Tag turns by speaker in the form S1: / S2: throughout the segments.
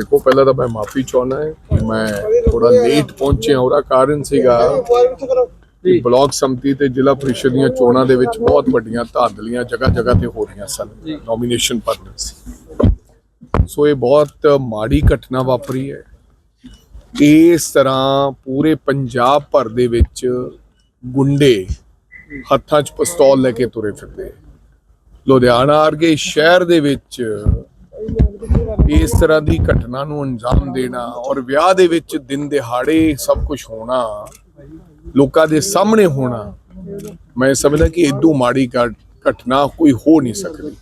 S1: ਦੇਖੋ, ਪਹਿਲਾਂ ਤਾਂ ਮੈਂ ਮਾਫੀ ਚਾਹੁੰਦਾ ਹਾਂ ਮੈਂ ਥੋੜਾ ਲੇਟ ਪਹੁੰਚਿਆ, ਉਹਦਾ ਕਾਰਨ ਸੀਗਾ ਕਿ ਬਲਾਕ ਸੰਮਤੀ ਤੇ ਜ਼ਿਲ੍ਹਾ ਪ੍ਰੀਸ਼ਦ ਦੀਆਂ ਚੋਣਾਂ ਦੇ ਵਿੱਚ ਬਹੁਤ ਵੱਡੀਆਂ ਧਾਂਦਲੀਆਂ ਜਗ੍ਹਾ ਜਗ੍ਹਾ ਤੇ ਹੋ ਰਹੀਆਂ ਸਨ ਨੋਮੀਨੇਸ਼ਨ ਭਰਨ ਸੀ ਸੋ ਇਹ ਬਹੁਤ ਮਾੜੀ ਘਟਨਾ ਵਾਪਰੀ ਹੈ। ਇਸ ਤਰ੍ਹਾਂ ਪੂਰੇ ਪੰਜਾਬ ਭਰ ਦੇ ਵਿੱਚ ਗੁੰਡੇ ਹੱਥਾਂ 'ਚ ਪਿਸਤੌਲ ਲੈ ਕੇ ਤੁਰੇ ਫਿਰਦੇ। ਲੁਧਿਆਣਾ ਵਰਗੇ ਸ਼ਹਿਰ ਦੇ ਵਿੱਚ ਇਸ ਤਰ੍ਹਾਂ ਦੀ ਘਟਨਾ ਨੂੰ ਅੰਜਾਮ ਦੇਣਾ ਔਰ ਵਿਆਹ ਦੇ ਵਿੱਚ ਦਿਨ ਦਿਹਾੜੇ ਸਭ ਕੁਝ ਹੋਣਾ, ਲੋਕਾਂ ਦੇ ਸਾਹਮਣੇ ਹੋਣਾ, ਮੈਂ ਸਮਝਦਾ ਕਿ ਇਦੋਂ ਮਾੜੀ ਘਟ- ਘਟਨਾ ਕੋਈ ਹੋ ਨਹੀਂ ਸਕਦੀ।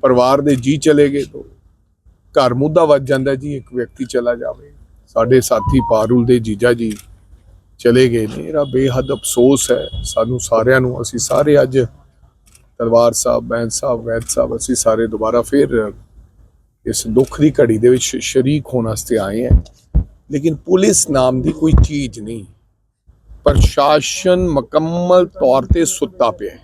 S1: ਪਰਿਵਾਰ ਦੇ ਜੀ ਚਲੇ ਗਏ ਤੋਂ ਘਰ ਮੁੱਦਾ ਵੱਜ ਜਾਂਦਾ ਜੀ, ਇੱਕ ਵਿਅਕਤੀ ਚਲਾ ਜਾਵੇ। ਸਾਡੇ ਸਾਥੀ ਪਾਰੂਲ ਦੇ ਜੀਜਾ ਜੀ ਚਲੇ ਗਏ ਨੇ। ਇਹਦਾ ਬੇਹੱਦ ਅਫਸੋਸ ਹੈ। ਸਾਨੂੰ ਸਾਰਿਆਂ ਨੂੰ, ਅਸੀਂ ਸਾਰੇ ਅੱਜ ਤਲਵਾਰ ਸਾਹਿਬ ਬੈਂਸ ਸਾਹਿਬ, ਵੈਦ ਸਾਹਿਬ, ਅਸੀਂ ਸਾਰੇ ਦੁਬਾਰਾ ਫਿਰ ਇਸ ਦੁੱਖ ਦੀ ਘੜੀ ਦੇ ਵਿੱਚ ਸ਼ਰੀਕ ਹੋਣ ਵਾਸਤੇ ਆਏ ਹਾਂ। ਲੇਕਿਨ ਪੁਲਿਸ ਨਾਮ ਦੀ ਕੋਈ ਚੀਜ਼ ਨਹੀਂ। ਪ੍ਰਸ਼ਾਸਨ ਮੁਕੰਮਲ ਤੌਰ ਤੇ ਸੁੱਤਾ ਪਿਆ ਹੈ।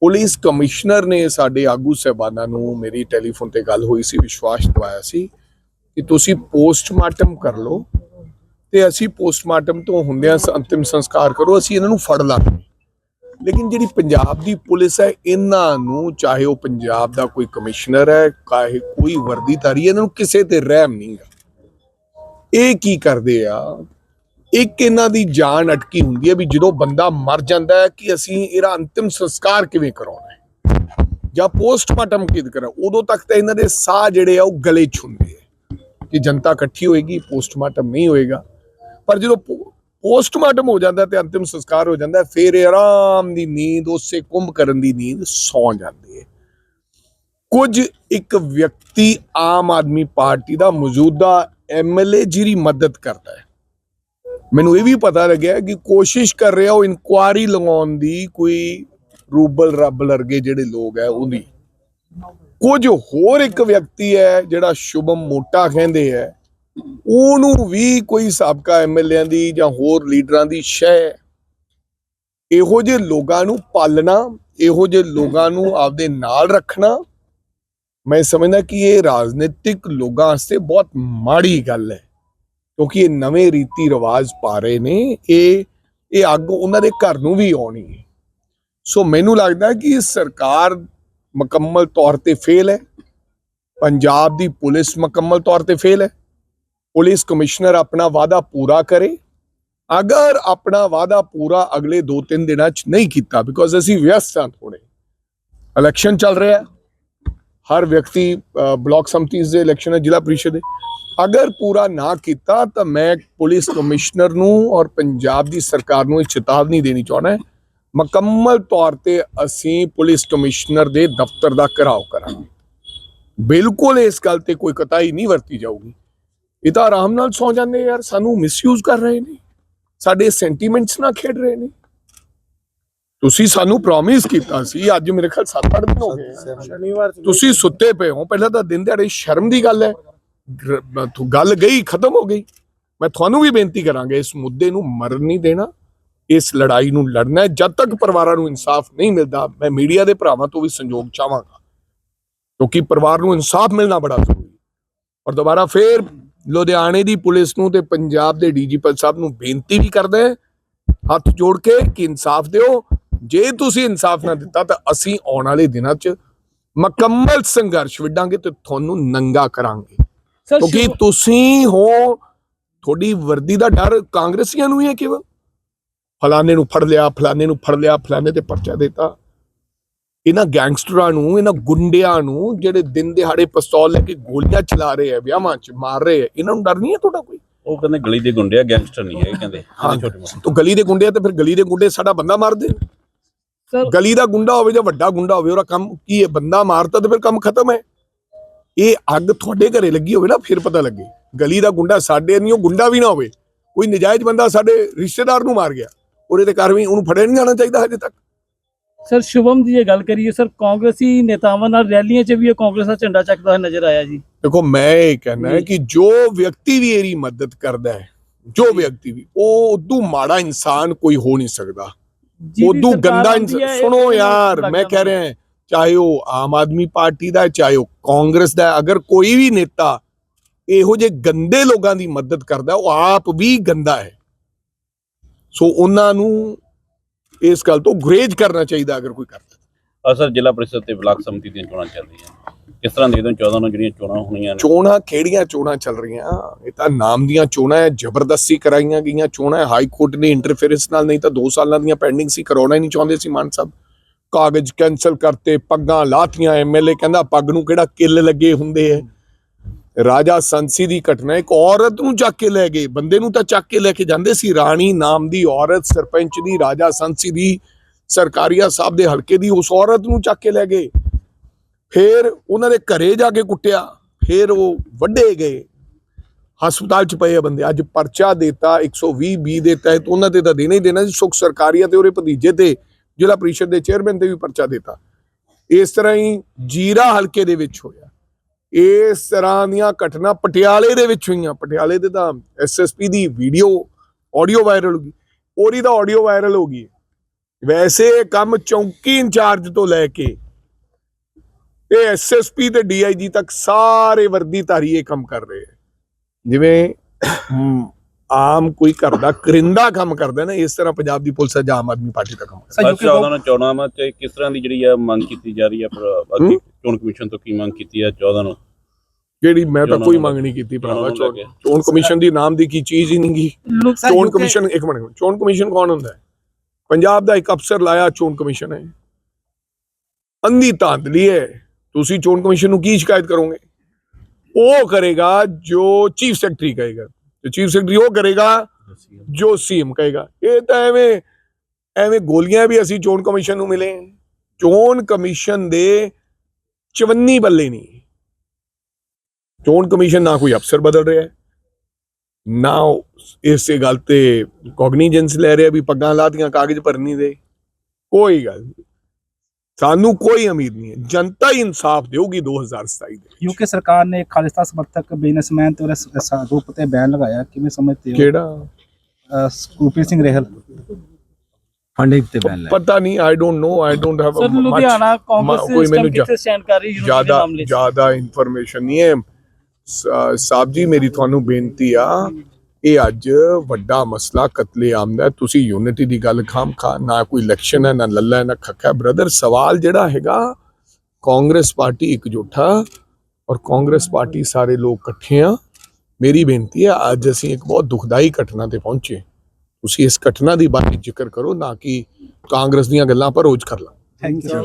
S1: ਪੁਲਿਸ ਕਮਿਸ਼ਨਰ ਨੇ ਸਾਡੇ ਆਗੂ ਸਹਿਬਾਨਾਂ ਨੂੰ ਮੇਰੀ ਟੈਲੀਫੋਨ ਤੇ ਗੱਲ ਹੋਈ ਸੀ, ਵਿਸ਼ਵਾਸ ਦਿਵਾਇਆ ਸੀ ਕਿ ਤੁਸੀਂ ਪੋਸਟਮਾਰਟਮ ਕਰ ਲਓ ਤੇ ਅਸੀਂ ਪੋਸਟਮਾਰਟਮ ਤੋਂ ਹੁੰਦਿਆਂ ਅੰਤਿਮ ਸੰਸਕਾਰ ਕਰੋ, ਅਸੀਂ ਇਹਨਾਂ ਨੂੰ ਫੜ ਲਾਂਗੇ। ਲੇਕਿਨ ਜਿਹੜੀ ਪੰਜਾਬ ਦੀ ਪੁਲਿਸ ਹੈ ਇਹਨਾਂ ਨੂੰ ਚਾਹੇ ਉਹ ਪੰਜਾਬ ਦਾ ਕੋਈ ਕਮਿਸ਼ਨਰ ਹੈ ਚਾਹੇ ਕੋਈ ਵਰਦੀਧਾਰੀ ਹੈ, ਇਹਨਾਂ ਨੂੰ ਕਿਸੇ ਤੇ ਰਹਿਮ ਨਹੀਂ ਨਹੀਂਗਾ ਇਹ ਕੀ ਕਰਦੇ ਆ? ਇੱਕ ਇਹਨਾਂ ਦੀ ਜਾਨ ਅਟਕੀ ਹੁੰਦੀ ਹੈ ਵੀ ਜਦੋਂ ਬੰਦਾ ਮਰ ਜਾਂਦਾ ਹੈ ਕਿ ਅਸੀਂ ਇਹਦਾ ਅੰਤਿਮ ਸੰਸਕਾਰ ਕਿਵੇਂ ਕਰਾਉਣਾ ਹੈ। ਜਾਂ ਪੋਸਟਮਾਰਟਮ ਕਿਦ ਕਰਾਂ? ਉਦੋਂ ਤੱਕ ਤਾਂ ਇਹਨਾਂ ਦੇ ਸਾਹ ਜਿਹੜੇ ਆ ਉਹ ਗਲੇ 'ਚ ਹੁੰਦੇ ਆ। ਕਿ ਜਨਤਾ ਇਕੱਠੀ ਹੋਏਗੀ ਪੋਸਟਮਾਰਟਮ ਨਹੀਂ ਹੋਏਗਾ। ਪਰ ਜਦੋਂ ਪੋ- ਪੋਸਟਮਾਰਟਮ ਹੋ ਜਾਂਦਾ ਤੇ ਅੰਤਿਮ ਸੰਸਕਾਰ ਹੋ ਜਾਂਦਾ, ਫਿਰ ਆਰਾਮ ਦੀ ਨੀਂਦ, ਉਸੇ ਕੁੰਭ ਕਰਨ ਦੀ ਨੀਂਦ ਸੌਂ ਜਾਂਦੀ ਹੈ ਕੁਝ ਇੱਕ ਵਿਅਕਤੀ ਆਮ ਆਦਮੀ ਪਾਰਟੀ ਦਾ ਮੌਜੂਦਾ ਐਮਐਲਏ ਜਿਹਦੀ ਮਦਦ ਕਰਦਾ ਹੈ। ਮੈਨੂੰ ਇਹ ਵੀ ਪਤਾ ਲੱਗਿਆ ਕਿ ਕੋਸ਼ਿਸ਼ ਕਰ ਰਿਹਾ ਉਹ ਇਨਕੁਆਰੀ ਲਗਾਉਣ ਦੀ ਕੋਈ ਰੂਬਲ ਰੱਬ ਵਰਗੇ ਜਿਹੜੇ ਲੋਕ ਹੈ ਉਹਦੀ। ਕੁਝ ਹੋਰ ਇੱਕ ਵਿਅਕਤੀ ਹੈ ਜਿਹੜਾ ਸ਼ੁਭਮ ਮੋਟਾ ਕਹਿੰਦੇ ਹੈ ਉਹਨੂੰ ਵੀ ਕੋਈ ਸਾਬਕਾ ਐਮਐਲਏ ਦੀ ਜਾਂ ਹੋਰ ਲੀਡਰਾਂ ਦੀ ਸ਼ਹਿ ਇਹੋ ਜਿਹੇ ਲੋਕਾਂ ਨੂੰ ਪਾਲਣਾ, ਇਹੋ ਜਿਹੇ ਲੋਕਾਂ ਨੂੰ ਆਪਦੇ ਨਾਲ ਰੱਖਣਾ, ਮੈਂ ਸਮਝਦਾ ਕਿ ਇਹ ਰਾਜਨੀਤਿਕ ਲੋਕਾਂ ਵਾਸਤੇ ਬਹੁਤ ਮਾੜੀ ਗੱਲ ਹੈ। ਕਿਉਂਕਿ ਇਹ ਨਵੇਂ ਰੀਤੀ ਰਿਵਾਜ ਪਾ ਰਹੇ ਨੇ, ਇਹ ਇਹ ਅੱਗ ਉਹਨਾਂ ਦੇ ਘਰ ਨੂੰ ਵੀ ਆਉਣੀ ਹੈ। ਸੋ ਮੈਨੂੰ ਲੱਗਦਾ ਕਿ ਇਹ ਸਰਕਾਰ ਮੁਕੰਮਲ ਤੌਰ ਤੇ ਫੇਲ ਹੈ। ਪੰਜਾਬ ਦੀ ਪੁਲਿਸ ਮੁਕੰਮਲ ਤੌਰ ਤੇ ਫੇਲ ਹੈ। ਪੁਲਿਸ ਕਮਿਸ਼ਨਰ ਆਪਣਾ ਵਾਅਦਾ ਪੂਰਾ ਕਰੇ। ਅਗਰ ਆਪਣਾ ਵਾਅਦਾ ਪੂਰਾ ਅਗਲੇ 2-3 ਦਿਨਾਂ 'ਚ ਨਹੀਂ ਕੀਤਾ ਬਿਕੋਜ਼ ਅਸੀਂ ਵਿਅਸਤ ਹਾਂ ਥੋੜੇ ਇਲੈਕਸ਼ਨ ਚੱਲ ਰਿਹਾ ਹਰ ਵਿਅਕਤੀ ਅ, ਬਲਾਕ ਸੰਮਤੀਜ਼ ਦੇ ਇਲੈਕਸ਼ਨ ਹੈ ਜ਼ਿਲ੍ਹਾ ਪ੍ਰੀਸ਼ਦ ਦੇ। ਅਗਰ ਪੂਰਾ ਨਾ ਕੀਤਾ ਤਾਂ ਮੈਂ ਪੁਲਿਸ ਕਮਿਸ਼ਨਰ ਨੂੰ ਔਰ ਪੰਜਾਬ ਦੀ ਸਰਕਾਰ ਨੂੰ ਇਹ ਚੇਤਾਵਨੀ ਦੇਣੀ ਚਾਹੁੰਦਾ ਹਾਂ। ਮੁਕੰਮਲ ਤੌਰ ਤੇ ਅਸੀਂ ਪੁਲਿਸ ਕਮਿਸ਼ਨਰ ਦੇ ਦਫ਼ਤਰ ਦਾ ਘਿਰਾਓ ਕਰਾਂਗੇ। ਬਿਲਕੁਲ ਇਸ ਗੱਲ ਤੇ ਕੋਈ ਕਤਾਈ ਨਹੀਂ ਵਰਤੀ ਜਾਊਗੀ। ਇਹ ਤਾਂ ਆਰਾਮ ਨਾਲ ਸੌ ਜਾਂਦੇ ਯਾਰ ਸਾਨੂੰ ਮਿਸਯੂਜ਼ ਕਰ ਰਹੇ ਨੇ। ਸਾਡੇ ਸੈਂਟੀਮੈਂਟਸ ਨਾਲ ਖੇਡ ਰਹੇ ਨੇ। ਤੁਸੀਂ ਸਾਨੂੰ ਪ੍ਰੋਮਿਸ ਕੀਤਾ ਸੀ ਅੱਜ ਮੇਰੇ ਖਿਆਲ 7-8 ਦਿਨ ਹੋ ਗਏ।
S2: ਸ਼ਨੀਵਾਰ
S1: ਤੁਸੀਂ ਸੁੱਤੇ ਪਏ ਹੋ। ਪਹਿਲਾਂ ਤਾਂ ਦਿਨ ਦਿਹਾੜੇ ਸ਼ਰਮ ਦੀ ਗੱਲ ਹੈ। ਗੱਲ ਗਈ ਖਤਮ ਹੋ ਗਈ। ਮੈਂ ਤੁਹਾਨੂੰ ਵੀ ਬੇਨਤੀ ਕਰਾਂਗਾ ਇਸ ਮੁੱਦੇ ਨੂੰ ਮਰਨ ਨਹੀਂ ਦੇਣਾ। ਇਸ ਲੜਾਈ ਨੂੰ ਲੜਨਾ ਹੈ। ਜਦ ਤੱਕ ਪਰਿਵਾਰਾਂ ਨੂੰ ਇਨਸਾਫ ਨਹੀਂ ਮਿਲਦਾ ਮੈਂ ਮੀਡੀਆ ਦੇ ਭਰਾਵਾਂ ਤੋਂ ਵੀ ਸੰਯੋਗ ਚਾਹਾਂਗਾ। ਕਿਉਂਕਿ ਪਰਿਵਾਰ ਨੂੰ ਇਨਸਾਫ ਮਿਲਣਾ ਬੜਾ ਜ਼ਰੂਰੀ ਹੈ। ਔਰ ਦੁਬਾਰਾ ਫੇਰ ਲੁਧਿਆਣੇ ਦੀ ਪੁਲਿਸ ਨੂੰ ਤੇ ਪੰਜਾਬ ਦੇ ਡੀਜੀਪੀ ਸਾਹਿਬ ਨੂੰ ਬੇਨਤੀ ਵੀ ਕਰਦੇ ਹਾਂ, ਹੱਥ ਜੋੜ ਕੇ ਕਿ ਇਨਸਾਫ ਦਿਓ। ਜੇ ਤੁਸੀਂ ਇਨਸਾਫ ਨਾ ਦਿੱਤਾ ਤਾਂ ਅਸੀਂ ਆਉਣ ਵਾਲੇ ਦਿਨਾਂ 'ਚ ਮੁਕੰਮਲ ਸੰਘਰਸ਼ ਵਿੱਢਾਂਗੇ ਤੇ ਤੁਹਾਨੂੰ ਨੰਗਾ ਕਰਾਂਗੇ। ਕਿਉਂਕਿ ਤੁਸੀਂ ਹੋ ਤੁਹਾਡੀ ਵਰਦੀ ਦਾ ਡਰ ਕਾਂਗਰਸੀਆਂ ਨੂੰ ਹੀ ਹੈ ਕਿਵੇਂ ਫਲਾਣੇ ਨੂੰ ਫੜ ਲਿਆ ਫਲਾਣੇ ਨੂੰ ਫੜ ਲਿਆ ਫਲਾਣੇ ਤੇ ਪਰਚਾ ਦਿੱਤਾ। ਇਹਨਾਂ ਗੈਂਗਸਟਰਾਂ ਨੂੰ ਇਹਨਾਂ ਗੁੰਡਿਆਂ ਨੂੰ ਜਿਹੜੇ ਦਿਨ ਦਿਹਾੜੇ ਪਿਸਤੌਲ ਲੈ ਕੇ ਗੋਲੀਆਂ ਚਲਾ ਰਹੇ ਆ ਵਿਆਹਾਂ 'ਚ ਮਾਰ ਰਹੇ ਆ ਇਹਨਾਂ ਨੂੰ ਡਰ ਨਹੀਂ ਹੈ ਤੁਹਾਡਾ ਕੋਈ?
S3: ਉਹ ਕਹਿੰਦੇ ਗਲੀ ਦੇ ਗੁੰਡੇ ਆ ਗੈਂਗਸਟਰ ਨਹੀਂ ਹੈ ਕਹਿੰਦੇ। ਛੋਟੇ ਮੋਟੇ।
S1: ਤੋ ਗਲੀ ਦੇ ਗੁੰਡੇ ਆ ਤੇ ਫਿਰ ਗਲੀ ਦੇ ਗੁੰਡੇ ਸਾਡਾ ਬੰਦਾ ਮਾਰਦੇ
S2: ਸਰ
S1: ਗਲੀ ਦਾ ਗੁੰਡਾ ਹੋਵੇ ਜਾਂ ਵੱਡਾ ਗੁੰਡਾ ਹੋਵੇ ਉਹਦਾ ਕੰਮ ਕੀ ਹੈ? ਬੰਦਾ ਮਾਰਤਾ ਤੇ ਫਿਰ ਕੰਮ ਖਤਮ ਹੈ। ਇਹ ਅੱਗ ਤੁਹਾਡੇ ਘਰੇ ਲੱਗੀ ਹੋਵੇ ਨਾ ਫਿਰ ਪਤਾ ਲੱਗੇ। ਗਲੀ ਦਾ ਗੁੰਡਾ ਸਾਡੇ ਨਹੀਂ ਉਹ ਗੁੰਡਾ ਵੀ ਨਾ ਹੋਵੇ। ਕੋਈ ਨਜਾਇਜ਼ ਬੰਦਾ ਸਾਡੇ ਰਿਸ਼ਤੇਦਾਰ ਨੂੰ ਮਾਰ ਗਿਆ। ਉਹਦੇ ਤੇ ਕਾਰਵਾਈ ਉਹਨੂੰ ਫੜਿਆ ਨਹੀਂ ਜਾਣਾ ਚਾਹੀਦਾ ਹਜੇ ਤੱਕ।
S2: ਸਰ ਸ਼ੁਭਮ ਦੀ ਇਹ ਗੱਲ ਕਰੀਏ ਸਰ ਕਾਂਗਰਸੀ ਨੇਤਾਵਾਂ ਨਾਲ ਰੈਲੀਆਂ 'ਚ ਵੀ ਇਹ ਕਾਂਗਰਸ ਦਾ ਝੰਡਾ ਚੱਕਦਾ ਹੋਇਆ ਨਜ਼ਰ ਆਇਆ ਜੀ।
S1: ਦੇਖੋ ਮੈਂ ਇਹ ਕਹਿਣਾ ਹੈ ਕਿ ਜੋ ਵਿਅਕਤੀ ਵੀ ਇਹਦੀ ਮਦਦ ਕਰਦਾ ਹੈ ਜੋ ਵਿਅਕਤੀ ਵੀ ਉਹ ਉਦੋਂ ਮਾੜਾ ਇਨਸਾਨ ਕੋਈ ਹੋ ਨਹੀਂ ਸਕਦਾ। ਉਦੋਂ ਗੰਦਾ ਸੁਣੋ ਯਾਰ ਮੈਂ ਕਹਿ ਰਿਹਾ ਚਾਹੇ ਉਹ ਆਮ ਆਦਮੀ ਪਾਰਟੀ ਦਾ ਚਾਹੇ ਉਹ ਕਾਂਗਰਸ ਦਾ ਅਗਰ ਕੋਈ ਵੀ ਨੇਤਾ ਇਹੋ ਜਿਹੇ ਗੰਦੇ ਲੋਕਾਂ ਦੀ ਮਦਦ ਕਰਦਾ ਉਹ ਆਪ ਵੀ ਗੰਦਾ ਹੈ। ਸੋ ਉਹਨਾਂ ਨੂੰ ਇਸ ਗੱਲ ਤੋਂ ਗੁਰੇਜ ਕਰਨਾ ਚਾਹੀਦਾ ਅਗਰ ਕੋਈ ਕਰਦਾ
S3: ਅਸਰ ਜ਼ਿਲ੍ਹਾ ਪਰਿਸ਼ਦ ਤੇ ਬਲਾਕ ਸਮਿਤੀ ਦੀਆਂ ਚੋਣਾਂ ਚੱਲ ਰਹੀਆਂ ਕਿਸ ਤਰ੍ਹਾਂ ਦੇ ਦੋ 14 ਨੂੰ ਜਿਹੜੀਆਂ ਚੋਣਾਂ ਹੋਣੀਆਂ ਨੇ?
S1: ਚੋਣਾਂ ਕਿਹੜੀਆਂ ਚੋਣਾਂ ਚੱਲ ਰਹੀਆਂ? ਇਹ ਤਾਂ ਨਾਮ ਦੀਆਂ ਚੋਣਾਂ ਹੈ ਜ਼ਬਰਦਸਤੀ ਕਰਾਈਆਂ ਗਈਆਂ ਚੋਣਾਂ ਹੈ ਹਾਈ ਕੋਰਟ ਨੇ ਇੰਟਰਫੇਰੈਂਸ ਨਾਲ ਨਹੀਂ ਤਾਂ 2 ਸਾਲਾਂ ਦੀਆਂ ਪੈਂਡਿੰਗ ਸੀ ਕਰਾਉਣਾ ਹੀ ਨਹੀਂ ਚਾਹੁੰਦੇ ਸੀ ਮਾਨ ਸਾਹਿਬ। ਕਾਗਜ਼ ਕੈਨਸਲ ਕਰਤੇ ਪੱਗਾਂ ਲਾਤੀਆਂ ਐਮਐਲਏ ਕਹਿੰਦਾ ਪੱਗ ਨੂੰ ਕਿਹੜਾ ਕਿੱਲ ਲੱਗੇ ਹੁੰਦੇ ਐ। ਰਾਜਾ ਸੰਸੀ ਦੀ ਘਟਨਾ, ਇੱਕ ਔਰਤ ਨੂੰ ਚੱਕ ਕੇ ਲੈ ਗਏ। ਬੰਦੇ ਨੂੰ ਤਾਂ ਚੱਕ ਕੇ ਲੈ ਕੇ ਜਾਂਦੇ ਸੀ। ਰਾਣੀ ਨਾਮ ਦੀ ਔਰਤ ਸਰਪੰਚ ਦੀ, ਰਾਜਾ ਸੰਸੀ ਦੀ, ਸਰਕਾਰੀਆ ਸਾਹਿਬ ਦੇ ਹਲਕੇ ਦੀ, ਉਸ ਔਰਤ ਨੂੰ ਚੱਕ ਕੇ ਲੈ ਗਏ। ਫਿਰ ਉਹਨਾਂ ਦੇ ਘਰੇ ਜਾ ਕੇ ਕੁੱਟਿਆ। ਫਿਰ ਉਹ ਵੱਡੇ ਗਏ। ਹਸਪਤਾਲ ਚ ਪਏ ਬੰਦੇ। ਅੱਜ ਪਰਚਾ ਦਿੱਤਾ 120 ਬੀ ਦੇ ਤਹਿਤ। ਉਹਨਾਂ ਤੇ ਤਾਂ ਦੇਣਾ ਹੀ ਦੇਣਾ ਸੀ। ਸੁਖ ਸਰਕਾਰੀਆ ਤੇ ਉਹਦੇ ਭਤੀਜੇ ਤੇ ਜ਼ਿਲ੍ਹਾ ਪ੍ਰੀਸ਼ਦ ਦੇ ਚੇਅਰਮੈਨ ਤੇ ਵੀ ਪਰਚਾ ਦਿੱਤਾ। ਇਸ ਤਰ੍ਹਾਂ ਹੀ ਜੀਰਾ ਹਲਕੇ ਦੇ ਵਿੱਚ ਹੋਇਆ। ਇਸ ਤਰ੍ਹਾਂ ਦੀਆਂ ਘਟਨਾ ਪਟਿਆਲੇ ਦੇ ਵਿੱਚ ਹੋਈਆਂ ਪਟਿਆਲੇ ਦੇ ਤਾਂ ਐਸਐਸਪੀ ਦੀ ਵੀਡੀਓ ਆਡੀਓ ਵਾਇਰਲ ਹੋ ਗਈ। ਉਹਦੀ ਤਾਂ ਆਡੀਓ ਵਾਇਰਲ ਹੋ ਗਈ ਵੈਸੇ ਇਹ ਕੰਮ ਚੌਂਕੀ ਇੰਚਾਰਜ ਤੋਂ ਲੈ ਕੇ ਇਹ ਐਸਐਸਪੀ ਤੇ ਡੀਆਈਜੀ ਤੱਕ ਸਾਰੇ ਵਰਦੀਧਾਰੀ ਇਹ ਕੰਮ ਕਰ ਰਹੇ ਹੈ। ਜਿਵੇਂ ਆਮ ਕੋਈ ਘਰ ਦਾ ਕਰਿੰਦਾ ਕੰਮ ਕਰਦਾ ਨਾ ਇਸ ਤਰ੍ਹਾਂ ਪੰਜਾਬ ਦੀ ਪੁਲਿਸ ਅੱਜ ਆਮ ਆਦਮੀ ਪਾਰਟੀ ਦਾ ਕੰਮ ਕਰਦੀ। ਹੈ।
S3: ਬਸ 14 ਨੂੰ ਚੋਣਾਂ ਵਿੱਚ ਕਿਸ ਤਰ੍ਹਾਂ ਦੀ ਜਿਹੜੀ ਆ ਮੰਗ ਕੀਤੀ ਜਾ ਰਹੀ ਪਰ ਬਾਕੀ ਚੋਣ ਕਮਿਸ਼ਨ ਤੋਂ ਕੀ ਮੰਗ ਕੀਤੀ ਹੈ 14 ਨੂੰ?
S1: ਜਿਹੜੀ ਮੈਂ ਤਾਂ ਕੋਈ ਮੰਗ ਨਹੀਂ ਕੀਤੀ ਭਰਾਵਾ
S3: ਚੋਣਾਂ
S1: ਕਮਿਸ਼ਨ ਦੀ ਨਾਮ ਦੀ ਕੀ ਚੀਜ਼ ਹੀ ਨਹੀਂ ਗੀ।
S2: ਲੋਕ
S1: ਚੋਣ ਕਮਿਸ਼ਨ ਇੱਕ ਮਿੰਟ ਚੋਣ ਕਮਿਸ਼ਨ ਕੌਣ ਹੁੰਦਾ ਹੈ? ਪੰਜਾਬ ਦਾ ਇੱਕ ਅਫਸਰ ਲਾਇਆ ਚੋਣ ਕਮਿਸ਼ਨ ਹੈ ਅੰਧੀ ਧਾਂਦਲੀ ਹੈ। ਤੁਸੀਂ ਚੋਣ ਕਮਿਸ਼ਨ ਨੂੰ ਕੀ ਸ਼ਿਕਾਇਤ ਕਰੋਗੇ? ਉਹ ਕਰੇਗਾ ਜੋ ਚੀਫ ਸੈਕਟਰੀ ਕਹੇਗਾ। ਤੇ ਚੀਫ ਸੈਕਟਰੀ ਉਹ ਕਰੇਗਾ ਜੋ ਸੀਐਮ ਕਹੇਗਾ। ਇਹ ਤਾਂ ਐਵੇਂ ਐਵੇਂ ਗੋਲੀਆਂ ਵੀ ਅਸੀਂ ਚੋਣ ਕਮਿਸ਼ਨ ਨੂੰ ਮਿਲੇ ਚੋਣ ਕਮਿਸ਼ਨ ਦੇ ਚਵੰਨੀ ਬੱਲੇ ਨਹੀਂ। ਚੋਣ ਕਮਿਸ਼ਨ ਨਾ ਕੋਈ ਅਫਸਰ ਬਦਲ ਰਿਹਾ ਹੈ, ਨਾ ਇਸੇ ਗੱਲ ਤੇ ਕੋਗਨੀਜੈਂਸ ਲੈ ਰਿਹਾ ਵੀ ਪੱਗਾਂ ਲਾਤੀਆਂ ਕਾਗਜ਼ ਭਰਨੀ ਦੇ। ਕੋਈ ਗੱਲ ਨਹੀਂ ਸਾਨੂੰ ਕੋਈ ਉਮੀਦ ਨਹੀਂ ਹੈ। ਜਨਤਾ ਹੀ ਇਨਸਾਫ ਦੇਊਗੀ 2027 ਦੇ।
S4: ਯੂਕੇ ਸਰਕਾਰ ਨੇ ਖਾਲਿਸਤਾਨ ਸਮਰਥਕ ਬਿਜ਼ਨਸਮੈਨ ਤੇ ਰੂਪ ਤੇ ਬੈਨ ਲਗਾਇਆ। ਕਿਵੇਂ ਸਮਝਦੇ ਹੋ?
S1: ਕਿਹੜਾ?
S4: ਗੁਰਪ੍ਰੀਤ ਸਿੰਘ ਰਹਿਲ।
S5: ਫੰਡਿੰਗ ਤੇ ਬੈਨ ਲਾਇਆ
S1: ਪਤਾ ਨਹੀਂ I don't know I don't have
S2: sir Ludhiana
S1: ਕੋਈ
S2: ਕਾਂਗਰਸ ਕਿੱਥੇ ਸਟੈਂਡ ਕਰ ਰਹੀ
S1: ਜ਼ਿਆਦਾ ਜ਼ਿਆਦਾ ਇਨਫੋਰਮੇਸ਼ਨ ਨਹੀਂ ਹੈ। ਸਾਹਿਬ ਜੀ ਮੇਰੀ ਤੁਹਾਨੂੰ ਬੇਨਤੀ ਆ ਇਹ ਅੱਜ ਵੱਡਾ ਮਸਲਾ ਕਤਲੇਆਮ ਦਾ ਤੁਸੀਂ ਯੂਨਿਟੀ ਦੀ ਗੱਲ ਖਾਮ ਖਾ, ਨਾ ਕੋਈ ਇਲੈਕਸ਼ਨ ਹੈ, ਨਾ ਲੱਲਾ ਹੈ, ਨਾ ਖੱਖਾ ਬ੍ਰਦਰ ਸਵਾਲ ਜਿਹੜਾ ਹੈਗਾ, ਕਾਂਗਰਸ ਪਾਰਟੀ ਇਕਜੁੱਠਾ ਔਰ ਕਾਂਗਰਸ ਪਾਰਟੀ ਸਾਰੇ ਲੋਕ ਇਕੱਠੇ ਆ। ਮੇਰੀ ਬੇਨਤੀ ਹੈ, ਅੱਜ ਅਸੀਂ ਇੱਕ ਬਹੁਤ ਦੁਖਦਾਈ ਘਟਨਾ ਤੇ ਪਹੁੰਚੇ। ਤੁਸੀਂ ਇਸ ਘਟਨਾ ਦੀ ਬਾਰੇ ਜ਼ਿਕਰ ਕਰੋ, ਨਾ ਕਿ ਕਾਂਗਰਸ ਦੀਆਂ ਗੱਲਾਂ ਪਰ ਰੋਜ਼ ਕਰ ਲਓ
S4: ਥੈਂਕ ਯੂ